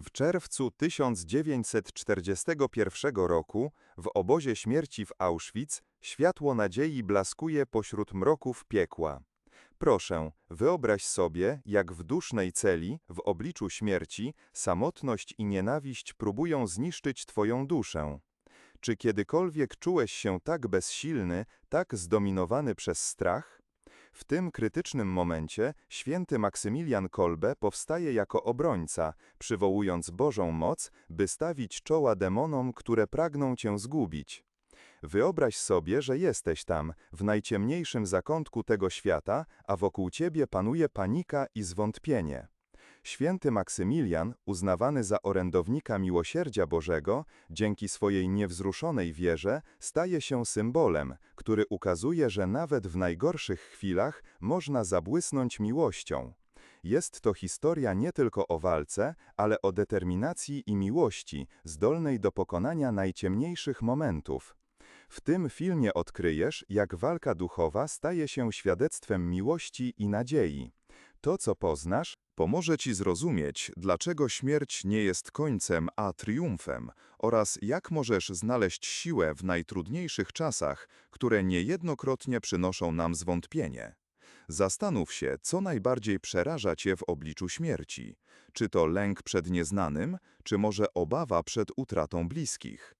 W czerwcu 1941 roku w obozie śmierci w Auschwitz światło nadziei blaskuje pośród mroków piekła. Proszę, wyobraź sobie, jak w dusznej celi, w obliczu śmierci, samotność i nienawiść próbują zniszczyć twoją duszę. Czy kiedykolwiek czułeś się tak bezsilny, tak zdominowany przez strach? W tym krytycznym momencie święty Maksymilian Kolbe powstaje jako obrońca, przywołując Bożą moc, by stawić czoła demonom, które pragną cię zgubić. Wyobraź sobie, że jesteś tam, w najciemniejszym zakątku tego świata, a wokół ciebie panuje panika i zwątpienie. Święty Maksymilian, uznawany za orędownika miłosierdzia Bożego, dzięki swojej niewzruszonej wierze staje się symbolem, który ukazuje, że nawet w najgorszych chwilach można zabłysnąć miłością. Jest to historia nie tylko o walce, ale o determinacji i miłości, zdolnej do pokonania najciemniejszych momentów. W tym filmie odkryjesz, jak walka duchowa staje się świadectwem miłości i nadziei. To, co poznasz, pomoże ci zrozumieć, dlaczego śmierć nie jest końcem, a triumfem, oraz jak możesz znaleźć siłę w najtrudniejszych czasach, które niejednokrotnie przynoszą nam zwątpienie. Zastanów się, co najbardziej przeraża cię w obliczu śmierci. Czy to lęk przed nieznanym, czy może obawa przed utratą bliskich.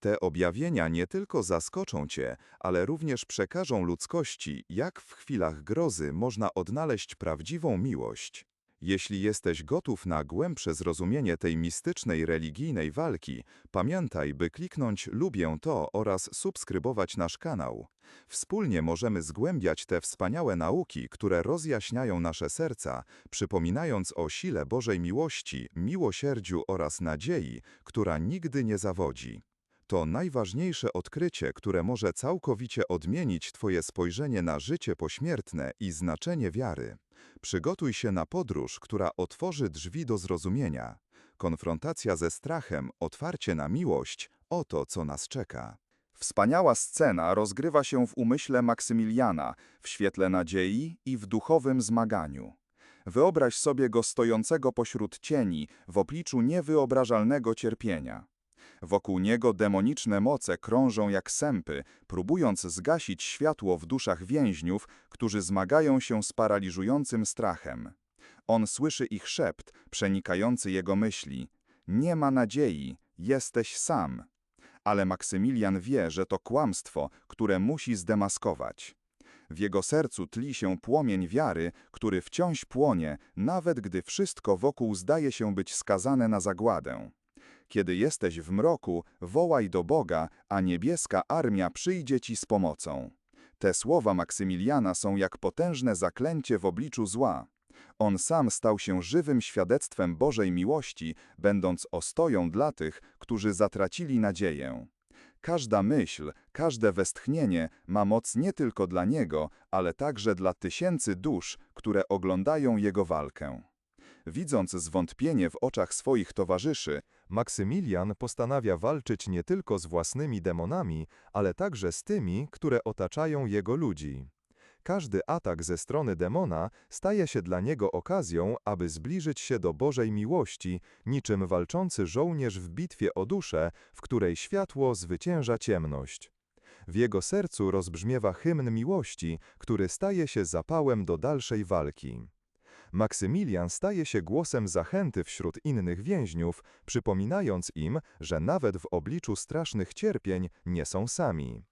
Te objawienia nie tylko zaskoczą cię, ale również przekażą ludzkości, jak w chwilach grozy można odnaleźć prawdziwą miłość. Jeśli jesteś gotów na głębsze zrozumienie tej mistycznej religijnej walki, pamiętaj, by kliknąć Lubię to oraz subskrybować nasz kanał. Wspólnie możemy zgłębiać te wspaniałe nauki, które rozjaśniają nasze serca, przypominając o sile Bożej miłości, miłosierdziu oraz nadziei, która nigdy nie zawodzi. To najważniejsze odkrycie, które może całkowicie odmienić Twoje spojrzenie na życie pośmiertne i znaczenie wiary. Przygotuj się na podróż, która otworzy drzwi do zrozumienia. Konfrontacja ze strachem, otwarcie na miłość, oto co nas czeka. Wspaniała scena rozgrywa się w umyśle Maksymiliana, w świetle nadziei i w duchowym zmaganiu. Wyobraź sobie go stojącego pośród cieni, w obliczu niewyobrażalnego cierpienia. Wokół niego demoniczne moce krążą jak sępy, próbując zgasić światło w duszach więźniów, którzy zmagają się z paraliżującym strachem. On słyszy ich szept, przenikający jego myśli. Nie ma nadziei, jesteś sam. Ale Maksymilian wie, że to kłamstwo, które musi zdemaskować. W jego sercu tli się płomień wiary, który wciąż płonie, nawet gdy wszystko wokół zdaje się być skazane na zagładę. Kiedy jesteś w mroku, wołaj do Boga, a niebieska armia przyjdzie ci z pomocą. Te słowa Maksymiliana są jak potężne zaklęcie w obliczu zła. On sam stał się żywym świadectwem Bożej miłości, będąc ostoją dla tych, którzy zatracili nadzieję. Każda myśl, każde westchnienie ma moc nie tylko dla Niego, ale także dla tysięcy dusz, które oglądają Jego walkę. Widząc zwątpienie w oczach swoich towarzyszy, Maksymilian postanawia walczyć nie tylko z własnymi demonami, ale także z tymi, które otaczają jego ludzi. Każdy atak ze strony demona staje się dla niego okazją, aby zbliżyć się do Bożej miłości, niczym walczący żołnierz w bitwie o duszę, w której światło zwycięża ciemność. W jego sercu rozbrzmiewa hymn miłości, który staje się zapałem do dalszej walki. Maksymilian staje się głosem zachęty wśród innych więźniów, przypominając im, że nawet w obliczu strasznych cierpień nie są sami.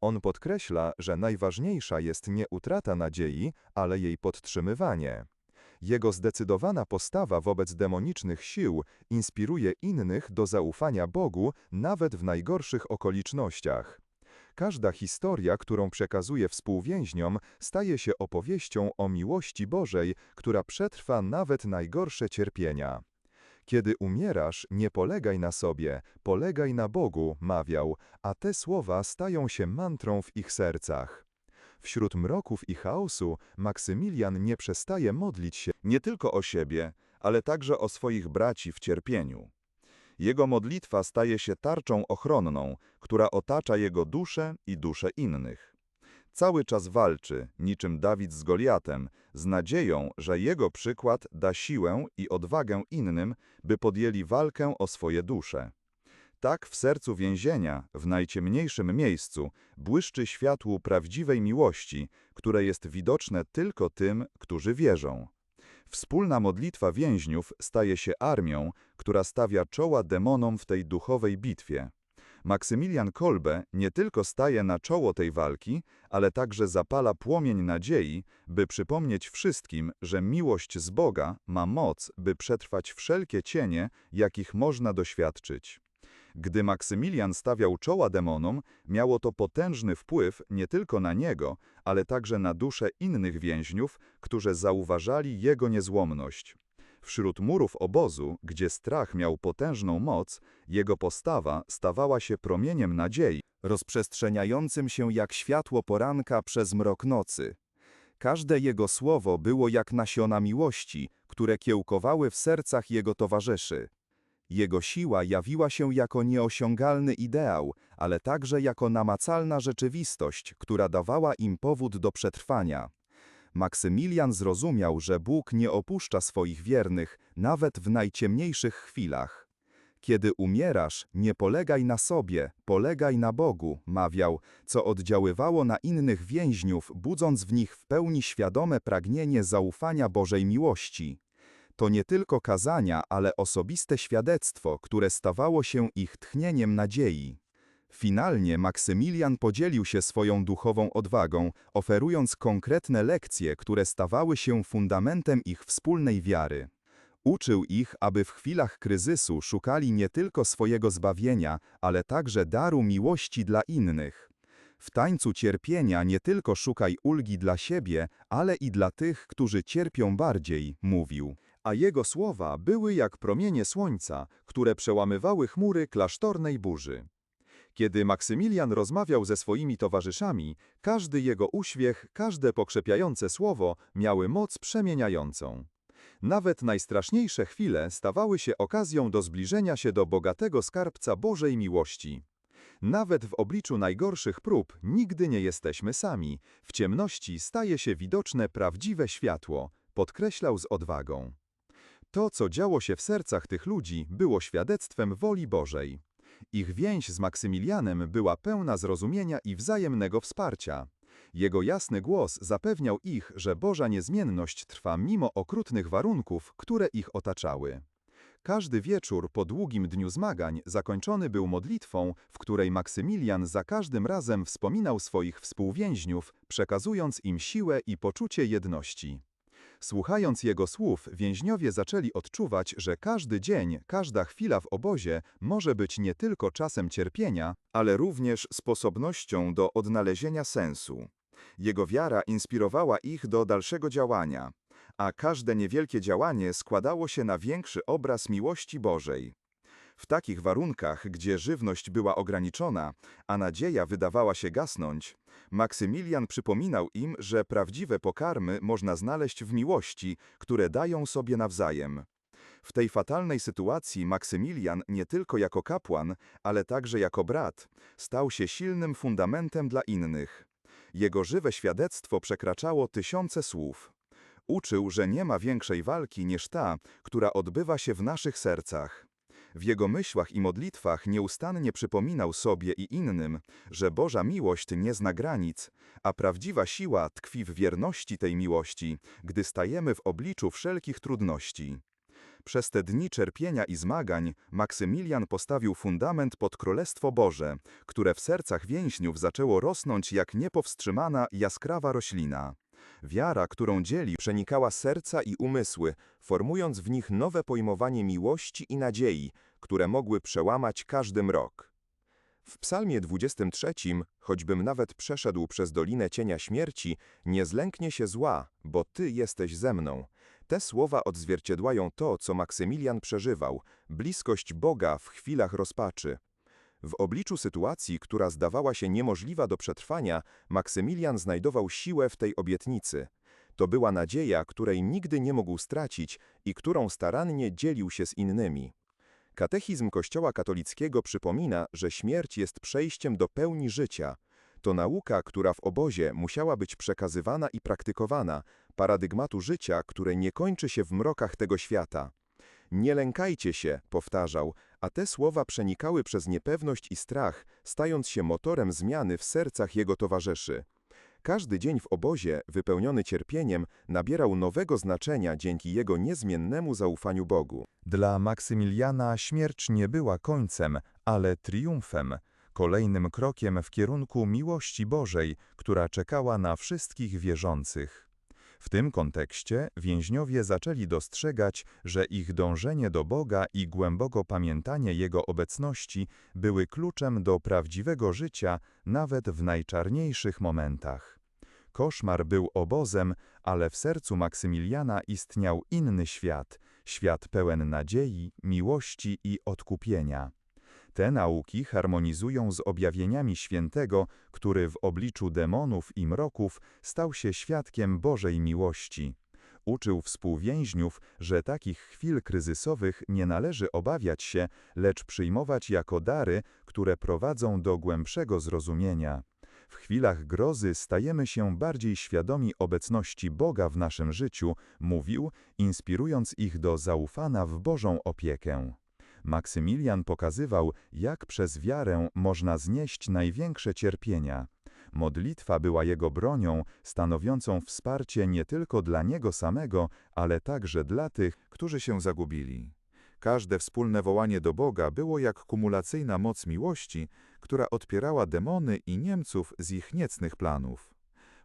On podkreśla, że najważniejsza jest nie utrata nadziei, ale jej podtrzymywanie. Jego zdecydowana postawa wobec demonicznych sił inspiruje innych do zaufania Bogu nawet w najgorszych okolicznościach. Każda historia, którą przekazuje współwięźniom, staje się opowieścią o miłości Bożej, która przetrwa nawet najgorsze cierpienia. Kiedy umierasz, nie polegaj na sobie, polegaj na Bogu, mawiał, a te słowa stają się mantrą w ich sercach. Wśród mroków i chaosu Maksymilian nie przestaje modlić się nie tylko o siebie, ale także o swoich braci w cierpieniu. Jego modlitwa staje się tarczą ochronną, która otacza jego duszę i duszę innych. Cały czas walczy, niczym Dawid z Goliatem, z nadzieją, że jego przykład da siłę i odwagę innym, by podjęli walkę o swoje dusze. Tak w sercu więzienia, w najciemniejszym miejscu, błyszczy światło prawdziwej miłości, które jest widoczne tylko tym, którzy wierzą. Wspólna modlitwa więźniów staje się armią, która stawia czoła demonom w tej duchowej bitwie. Maksymilian Kolbe nie tylko staje na czoło tej walki, ale także zapala płomień nadziei, by przypomnieć wszystkim, że miłość z Boga ma moc, by przetrwać wszelkie cienie, jakich można doświadczyć. Gdy Maksymilian stawiał czoła demonom, miało to potężny wpływ nie tylko na niego, ale także na dusze innych więźniów, którzy zauważali jego niezłomność. Wśród murów obozu, gdzie strach miał potężną moc, jego postawa stawała się promieniem nadziei, rozprzestrzeniającym się jak światło poranka przez mrok nocy. Każde jego słowo było jak nasiona miłości, które kiełkowały w sercach jego towarzyszy. Jego siła jawiła się jako nieosiągalny ideał, ale także jako namacalna rzeczywistość, która dawała im powód do przetrwania. Maksymilian zrozumiał, że Bóg nie opuszcza swoich wiernych, nawet w najciemniejszych chwilach. Kiedy umierasz, nie polegaj na sobie, polegaj na Bogu, mawiał, co oddziaływało na innych więźniów, budząc w nich w pełni świadome pragnienie zaufania Bożej miłości. To nie tylko kazania, ale osobiste świadectwo, które stawało się ich tchnieniem nadziei. Finalnie Maksymilian podzielił się swoją duchową odwagą, oferując konkretne lekcje, które stawały się fundamentem ich wspólnej wiary. Uczył ich, aby w chwilach kryzysu szukali nie tylko swojego zbawienia, ale także daru miłości dla innych. W tańcu cierpienia nie tylko szukaj ulgi dla siebie, ale i dla tych, którzy cierpią bardziej, mówił. A jego słowa były jak promienie słońca, które przełamywały chmury klasztornej burzy. Kiedy Maksymilian rozmawiał ze swoimi towarzyszami, każdy jego uśmiech, każde pokrzepiające słowo miały moc przemieniającą. Nawet najstraszniejsze chwile stawały się okazją do zbliżenia się do bogatego skarbca Bożej miłości. Nawet w obliczu najgorszych prób nigdy nie jesteśmy sami. W ciemności staje się widoczne prawdziwe światło, podkreślał z odwagą. To, co działo się w sercach tych ludzi, było świadectwem woli Bożej. Ich więź z Maksymilianem była pełna zrozumienia i wzajemnego wsparcia. Jego jasny głos zapewniał ich, że Boża niezmienność trwa mimo okrutnych warunków, które ich otaczały. Każdy wieczór po długim dniu zmagań zakończony był modlitwą, w której Maksymilian za każdym razem wspominał swoich współwięźniów, przekazując im siłę i poczucie jedności. Słuchając jego słów, więźniowie zaczęli odczuwać, że każdy dzień, każda chwila w obozie może być nie tylko czasem cierpienia, ale również sposobnością do odnalezienia sensu. Jego wiara inspirowała ich do dalszego działania, a każde niewielkie działanie składało się na większy obraz miłości Bożej. W takich warunkach, gdzie żywność była ograniczona, a nadzieja wydawała się gasnąć, Maksymilian przypominał im, że prawdziwe pokarmy można znaleźć w miłości, które dają sobie nawzajem. W tej fatalnej sytuacji Maksymilian nie tylko jako kapłan, ale także jako brat, stał się silnym fundamentem dla innych. Jego żywe świadectwo przekraczało tysiące słów. Uczył, że nie ma większej walki niż ta, która odbywa się w naszych sercach. W jego myślach i modlitwach nieustannie przypominał sobie i innym, że Boża miłość nie zna granic, a prawdziwa siła tkwi w wierności tej miłości, gdy stajemy w obliczu wszelkich trudności. Przez te dni cierpienia i zmagań Maksymilian postawił fundament pod Królestwo Boże, które w sercach więźniów zaczęło rosnąć jak niepowstrzymana, jaskrawa roślina. Wiara, którą dzieli, przenikała serca i umysły, formując w nich nowe pojmowanie miłości i nadziei, które mogły przełamać każdy mrok. W psalmie 23, choćbym nawet przeszedł przez dolinę cienia śmierci, nie zlęknie się zła, bo Ty jesteś ze mną. Te słowa odzwierciedlają to, co Maksymilian przeżywał, bliskość Boga w chwilach rozpaczy. W obliczu sytuacji, która zdawała się niemożliwa do przetrwania, Maksymilian znajdował siłę w tej obietnicy. To była nadzieja, której nigdy nie mógł stracić i którą starannie dzielił się z innymi. Katechizm Kościoła katolickiego przypomina, że śmierć jest przejściem do pełni życia. To nauka, która w obozie musiała być przekazywana i praktykowana, paradygmatu życia, które nie kończy się w mrokach tego świata. Nie lękajcie się, powtarzał, a te słowa przenikały przez niepewność i strach, stając się motorem zmiany w sercach jego towarzyszy. Każdy dzień w obozie, wypełniony cierpieniem, nabierał nowego znaczenia dzięki jego niezmiennemu zaufaniu Bogu. Dla Maksymiliana śmierć nie była końcem, ale triumfem, kolejnym krokiem w kierunku miłości Bożej, która czekała na wszystkich wierzących. W tym kontekście więźniowie zaczęli dostrzegać, że ich dążenie do Boga i głęboko pamiętanie Jego obecności były kluczem do prawdziwego życia nawet w najczarniejszych momentach. Koszmar był obozem, ale w sercu Maksymiliana istniał inny świat, świat pełen nadziei, miłości i odkupienia. Te nauki harmonizują z objawieniami świętego, który w obliczu demonów i mroków stał się świadkiem Bożej miłości. Uczył współwięźniów, że takich chwil kryzysowych nie należy obawiać się, lecz przyjmować jako dary, które prowadzą do głębszego zrozumienia. W chwilach grozy stajemy się bardziej świadomi obecności Boga w naszym życiu, mówił, inspirując ich do zaufania w Bożą opiekę. Maksymilian pokazywał, jak przez wiarę można znieść największe cierpienia. Modlitwa była jego bronią, stanowiącą wsparcie nie tylko dla niego samego, ale także dla tych, którzy się zagubili. Każde wspólne wołanie do Boga było jak kumulacyjna moc miłości, która odpierała demony i Niemców z ich niecnych planów.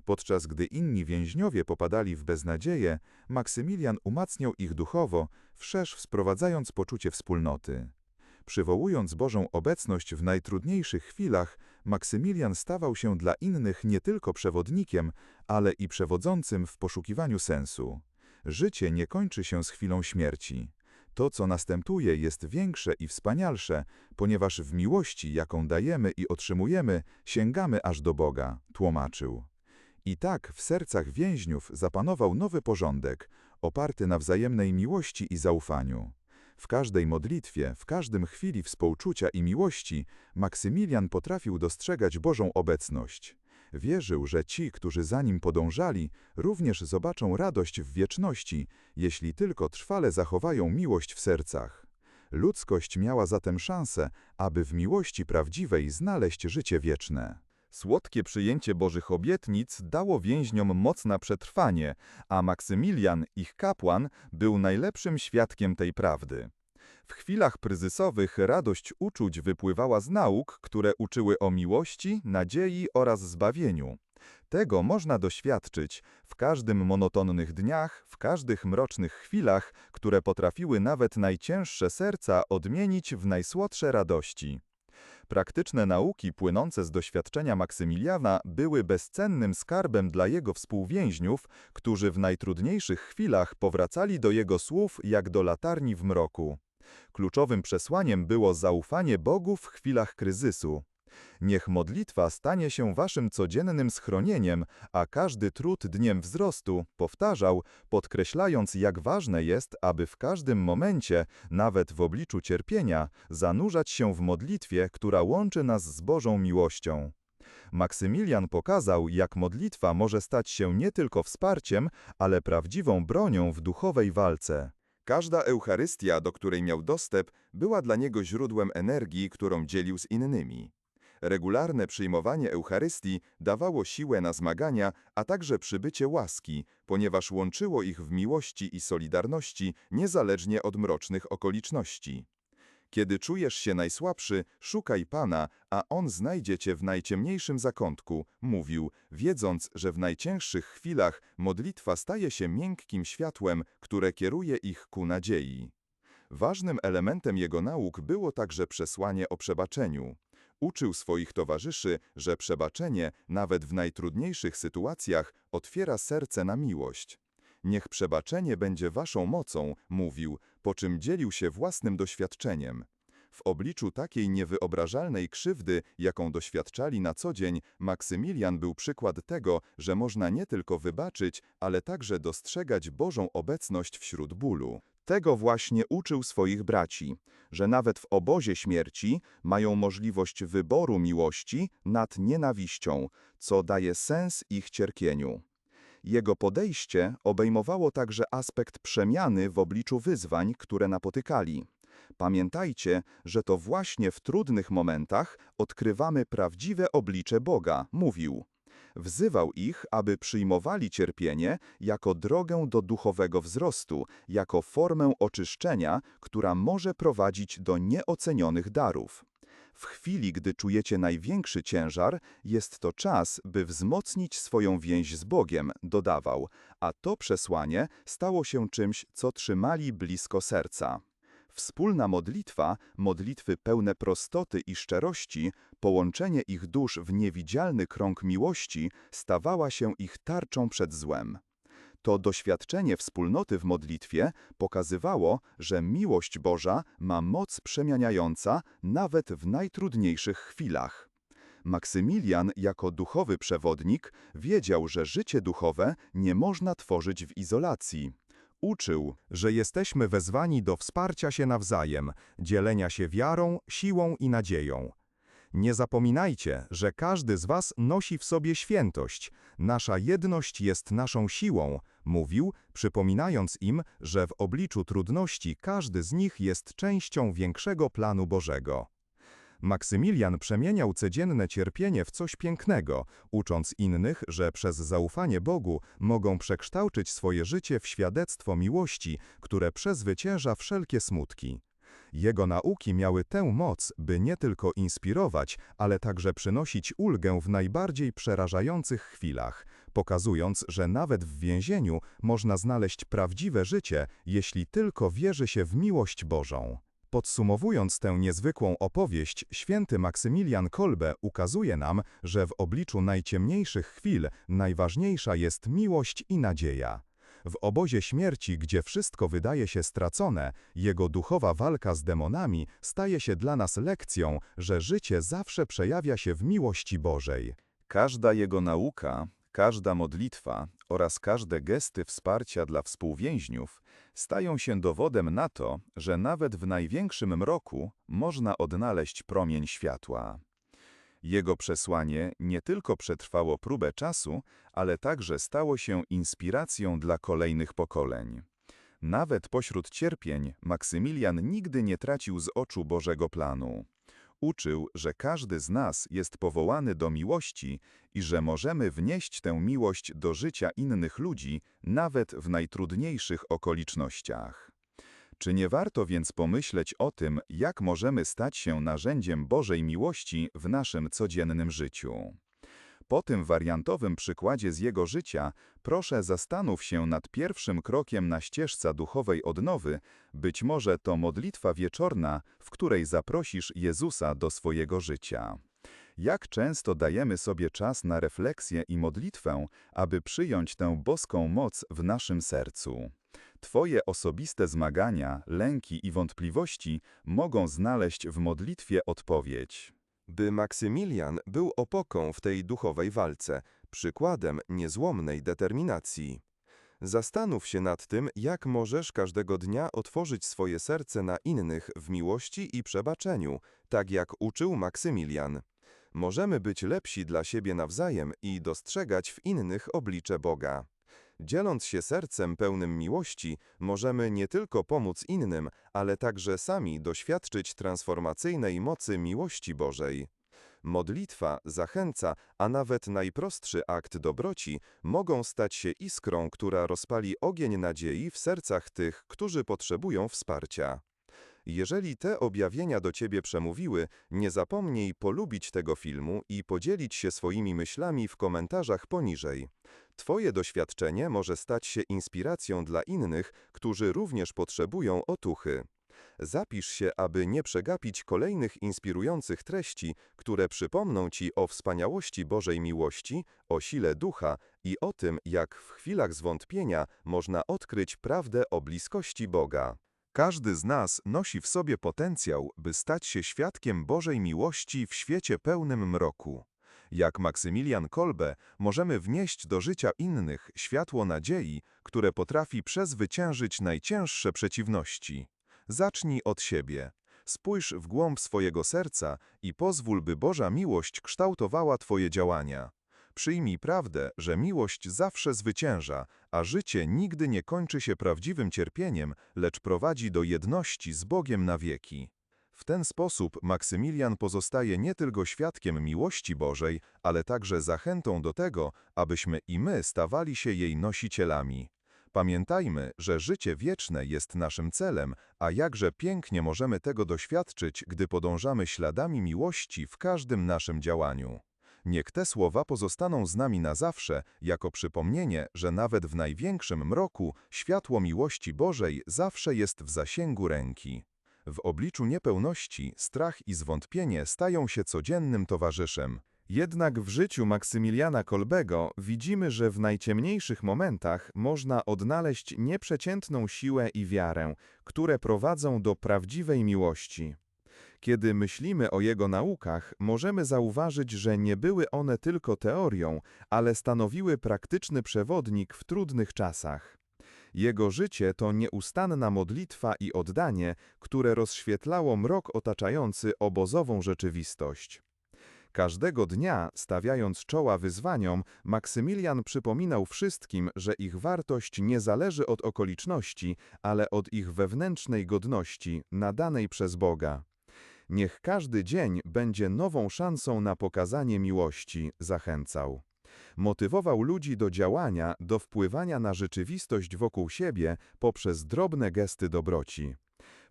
Podczas gdy inni więźniowie popadali w beznadzieję, Maksymilian umacniał ich duchowo, wszerz sprowadzając poczucie wspólnoty. Przywołując Bożą obecność w najtrudniejszych chwilach, Maksymilian stawał się dla innych nie tylko przewodnikiem, ale i przewodzącym w poszukiwaniu sensu. Życie nie kończy się z chwilą śmierci. To, co następuje, jest większe i wspanialsze, ponieważ w miłości, jaką dajemy i otrzymujemy, sięgamy aż do Boga, tłumaczył. I tak w sercach więźniów zapanował nowy porządek, oparty na wzajemnej miłości i zaufaniu. W każdej modlitwie, w każdym chwili współczucia i miłości, Maksymilian potrafił dostrzegać Bożą obecność. Wierzył, że ci, którzy za nim podążali, również zobaczą radość w wieczności, jeśli tylko trwale zachowają miłość w sercach. Ludzkość miała zatem szansę, aby w miłości prawdziwej znaleźć życie wieczne. Słodkie przyjęcie Bożych obietnic dało więźniom moc na przetrwanie, a Maksymilian, ich kapłan, był najlepszym świadkiem tej prawdy. W chwilach kryzysowych radość uczuć wypływała z nauk, które uczyły o miłości, nadziei oraz zbawieniu. Tego można doświadczyć w każdym monotonnych dniach, w każdych mrocznych chwilach, które potrafiły nawet najcięższe serca odmienić w najsłodsze radości. Praktyczne nauki płynące z doświadczenia Maksymiliana były bezcennym skarbem dla jego współwięźniów, którzy w najtrudniejszych chwilach powracali do jego słów jak do latarni w mroku. Kluczowym przesłaniem było zaufanie Bogu w chwilach kryzysu. Niech modlitwa stanie się waszym codziennym schronieniem, a każdy trud dniem wzrostu, powtarzał, podkreślając jak ważne jest, aby w każdym momencie, nawet w obliczu cierpienia, zanurzać się w modlitwie, która łączy nas z Bożą miłością. Maksymilian pokazał, jak modlitwa może stać się nie tylko wsparciem, ale prawdziwą bronią w duchowej walce. Każda Eucharystia, do której miał dostęp, była dla niego źródłem energii, którą dzielił z innymi. Regularne przyjmowanie Eucharystii dawało siłę na zmagania, a także przybycie łaski, ponieważ łączyło ich w miłości i solidarności niezależnie od mrocznych okoliczności. Kiedy czujesz się najsłabszy, szukaj Pana, a On znajdzie cię w najciemniejszym zakątku, mówił, wiedząc, że w najcięższych chwilach modlitwa staje się miękkim światłem, które kieruje ich ku nadziei. Ważnym elementem jego nauk było także przesłanie o przebaczeniu. Uczył swoich towarzyszy, że przebaczenie, nawet w najtrudniejszych sytuacjach, otwiera serce na miłość. Niech przebaczenie będzie waszą mocą, mówił, po czym dzielił się własnym doświadczeniem. W obliczu takiej niewyobrażalnej krzywdy, jaką doświadczali na co dzień, Maksymilian był przykład tego, że można nie tylko wybaczyć, ale także dostrzegać Bożą obecność wśród bólu. Tego właśnie uczył swoich braci, że nawet w obozie śmierci mają możliwość wyboru miłości nad nienawiścią, co daje sens ich cierpieniu. Jego podejście obejmowało także aspekt przemiany w obliczu wyzwań, które napotykali. Pamiętajcie, że to właśnie w trudnych momentach odkrywamy prawdziwe oblicze Boga, mówił. Wzywał ich, aby przyjmowali cierpienie jako drogę do duchowego wzrostu, jako formę oczyszczenia, która może prowadzić do nieocenionych darów. W chwili, gdy czujecie największy ciężar, jest to czas, by wzmocnić swoją więź z Bogiem, dodawał, a to przesłanie stało się czymś, co trzymali blisko serca. Wspólna modlitwa, modlitwy pełne prostoty i szczerości, połączenie ich dusz w niewidzialny krąg miłości stawała się ich tarczą przed złem. To doświadczenie wspólnoty w modlitwie pokazywało, że miłość Boża ma moc przemieniająca nawet w najtrudniejszych chwilach. Maksymilian, jako duchowy przewodnik, wiedział, że życie duchowe nie można tworzyć w izolacji. Uczył, że jesteśmy wezwani do wsparcia się nawzajem, dzielenia się wiarą, siłą i nadzieją. Nie zapominajcie, że każdy z was nosi w sobie świętość. Nasza jedność jest naszą siłą, mówił, przypominając im, że w obliczu trudności każdy z nich jest częścią większego planu Bożego. Maksymilian przemieniał codzienne cierpienie w coś pięknego, ucząc innych, że przez zaufanie Bogu mogą przekształcić swoje życie w świadectwo miłości, które przezwycięża wszelkie smutki. Jego nauki miały tę moc, by nie tylko inspirować, ale także przynosić ulgę w najbardziej przerażających chwilach, pokazując, że nawet w więzieniu można znaleźć prawdziwe życie, jeśli tylko wierzy się w miłość Bożą. Podsumowując tę niezwykłą opowieść, święty Maksymilian Kolbe ukazuje nam, że w obliczu najciemniejszych chwil najważniejsza jest miłość i nadzieja. W obozie śmierci, gdzie wszystko wydaje się stracone, jego duchowa walka z demonami staje się dla nas lekcją, że życie zawsze przejawia się w miłości Bożej. Każda jego nauka, każda modlitwa oraz każde gesty wsparcia dla współwięźniów stają się dowodem na to, że nawet w największym mroku można odnaleźć promień światła. Jego przesłanie nie tylko przetrwało próbę czasu, ale także stało się inspiracją dla kolejnych pokoleń. Nawet pośród cierpień Maksymilian nigdy nie tracił z oczu Bożego planu. Uczył, że każdy z nas jest powołany do miłości i że możemy wnieść tę miłość do życia innych ludzi, nawet w najtrudniejszych okolicznościach. Czy nie warto więc pomyśleć o tym, jak możemy stać się narzędziem Bożej miłości w naszym codziennym życiu? Po tym wariantowym przykładzie z jego życia, proszę zastanów się nad pierwszym krokiem na ścieżce duchowej odnowy, być może to modlitwa wieczorna, w której zaprosisz Jezusa do swojego życia. Jak często dajemy sobie czas na refleksję i modlitwę, aby przyjąć tę boską moc w naszym sercu? Twoje osobiste zmagania, lęki i wątpliwości mogą znaleźć w modlitwie odpowiedź. By Maksymilian był opoką w tej duchowej walce, przykładem niezłomnej determinacji. Zastanów się nad tym, jak możesz każdego dnia otworzyć swoje serce na innych w miłości i przebaczeniu, tak jak uczył Maksymilian. Możemy być lepsi dla siebie nawzajem i dostrzegać w innych oblicze Boga. Dzieląc się sercem pełnym miłości, możemy nie tylko pomóc innym, ale także sami doświadczyć transformacyjnej mocy miłości Bożej. Modlitwa, zachęca, a nawet najprostszy akt dobroci mogą stać się iskrą, która rozpali ogień nadziei w sercach tych, którzy potrzebują wsparcia. Jeżeli te objawienia do Ciebie przemówiły, nie zapomnij polubić tego filmu i podzielić się swoimi myślami w komentarzach poniżej. Twoje doświadczenie może stać się inspiracją dla innych, którzy również potrzebują otuchy. Zapisz się, aby nie przegapić kolejnych inspirujących treści, które przypomną Ci o wspaniałości Bożej miłości, o sile ducha i o tym, jak w chwilach zwątpienia można odkryć prawdę o bliskości Boga. Każdy z nas nosi w sobie potencjał, by stać się świadkiem Bożej miłości w świecie pełnym mroku. Jak Maksymilian Kolbe możemy wnieść do życia innych światło nadziei, które potrafi przezwyciężyć najcięższe przeciwności. Zacznij od siebie. Spójrz w głąb swojego serca i pozwól, by Boża miłość kształtowała Twoje działania. Przyjmij prawdę, że miłość zawsze zwycięża, a życie nigdy nie kończy się prawdziwym cierpieniem, lecz prowadzi do jedności z Bogiem na wieki. W ten sposób Maksymilian pozostaje nie tylko świadkiem miłości Bożej, ale także zachętą do tego, abyśmy i my stawali się jej nosicielami. Pamiętajmy, że życie wieczne jest naszym celem, a jakże pięknie możemy tego doświadczyć, gdy podążamy śladami miłości w każdym naszym działaniu. Niech te słowa pozostaną z nami na zawsze, jako przypomnienie, że nawet w największym mroku światło miłości Bożej zawsze jest w zasięgu ręki. W obliczu niepełności strach i zwątpienie stają się codziennym towarzyszem. Jednak w życiu Maksymiliana Kolbego widzimy, że w najciemniejszych momentach można odnaleźć nieprzeciętną siłę i wiarę, które prowadzą do prawdziwej miłości. Kiedy myślimy o jego naukach, możemy zauważyć, że nie były one tylko teorią, ale stanowiły praktyczny przewodnik w trudnych czasach. Jego życie to nieustanna modlitwa i oddanie, które rozświetlało mrok otaczający obozową rzeczywistość. Każdego dnia, stawiając czoła wyzwaniom, Maksymilian przypominał wszystkim, że ich wartość nie zależy od okoliczności, ale od ich wewnętrznej godności, nadanej przez Boga. Niech każdy dzień będzie nową szansą na pokazanie miłości, zachęcał. Motywował ludzi do działania, do wpływania na rzeczywistość wokół siebie poprzez drobne gesty dobroci.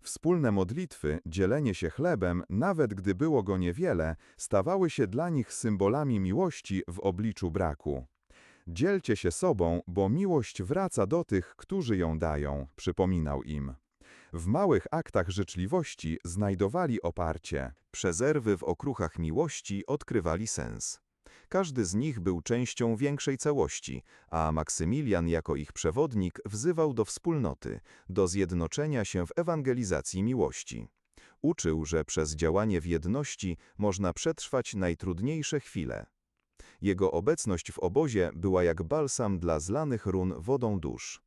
Wspólne modlitwy, dzielenie się chlebem, nawet gdy było go niewiele, stawały się dla nich symbolami miłości w obliczu braku. Dzielcie się sobą, bo miłość wraca do tych, którzy ją dają, przypominał im. W małych aktach życzliwości znajdowali oparcie. Przezerwy w okruchach miłości odkrywali sens. Każdy z nich był częścią większej całości, a Maksymilian jako ich przewodnik wzywał do wspólnoty, do zjednoczenia się w ewangelizacji miłości. Uczył, że przez działanie w jedności można przetrwać najtrudniejsze chwile. Jego obecność w obozie była jak balsam dla zlanych run wodą dusz.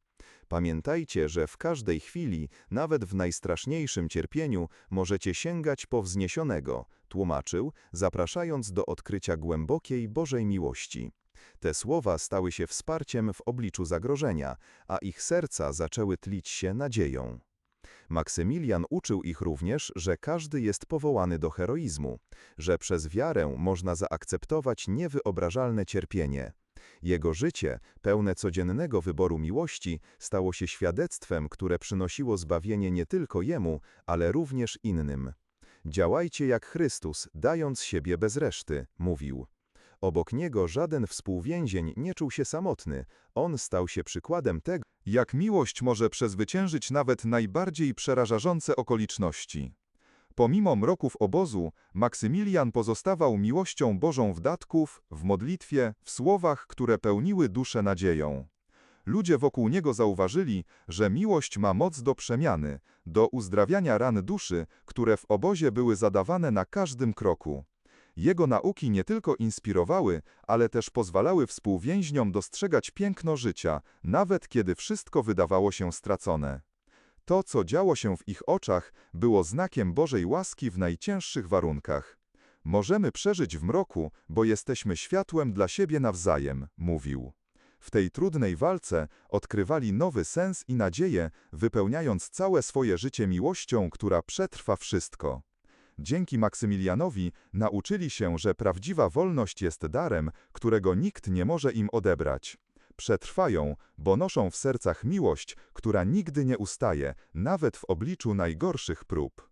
Pamiętajcie, że w każdej chwili, nawet w najstraszniejszym cierpieniu, możecie sięgać po wzniesionego, tłumaczył, zapraszając do odkrycia głębokiej Bożej miłości. Te słowa stały się wsparciem w obliczu zagrożenia, a ich serca zaczęły tlić się nadzieją. Maksymilian uczył ich również, że każdy jest powołany do heroizmu, że przez wiarę można zaakceptować niewyobrażalne cierpienie. Jego życie, pełne codziennego wyboru miłości, stało się świadectwem, które przynosiło zbawienie nie tylko jemu, ale również innym. Działajcie jak Chrystus, dając siebie bez reszty, mówił. Obok niego żaden współwięzień nie czuł się samotny. On stał się przykładem tego, jak miłość może przezwyciężyć nawet najbardziej przerażające okoliczności. Pomimo mroków obozu, Maksymilian pozostawał miłością Bożą w datków, w modlitwie, w słowach, które pełniły duszę nadzieją. Ludzie wokół niego zauważyli, że miłość ma moc do przemiany, do uzdrawiania ran duszy, które w obozie były zadawane na każdym kroku. Jego nauki nie tylko inspirowały, ale też pozwalały współwięźniom dostrzegać piękno życia, nawet kiedy wszystko wydawało się stracone. To, co działo się w ich oczach, było znakiem Bożej łaski w najcięższych warunkach. Możemy przeżyć w mroku, bo jesteśmy światłem dla siebie nawzajem, mówił. W tej trudnej walce odkrywali nowy sens i nadzieję, wypełniając całe swoje życie miłością, która przetrwa wszystko. Dzięki Maksymilianowi nauczyli się, że prawdziwa wolność jest darem, którego nikt nie może im odebrać. Przetrwają, bo noszą w sercach miłość, która nigdy nie ustaje, nawet w obliczu najgorszych prób.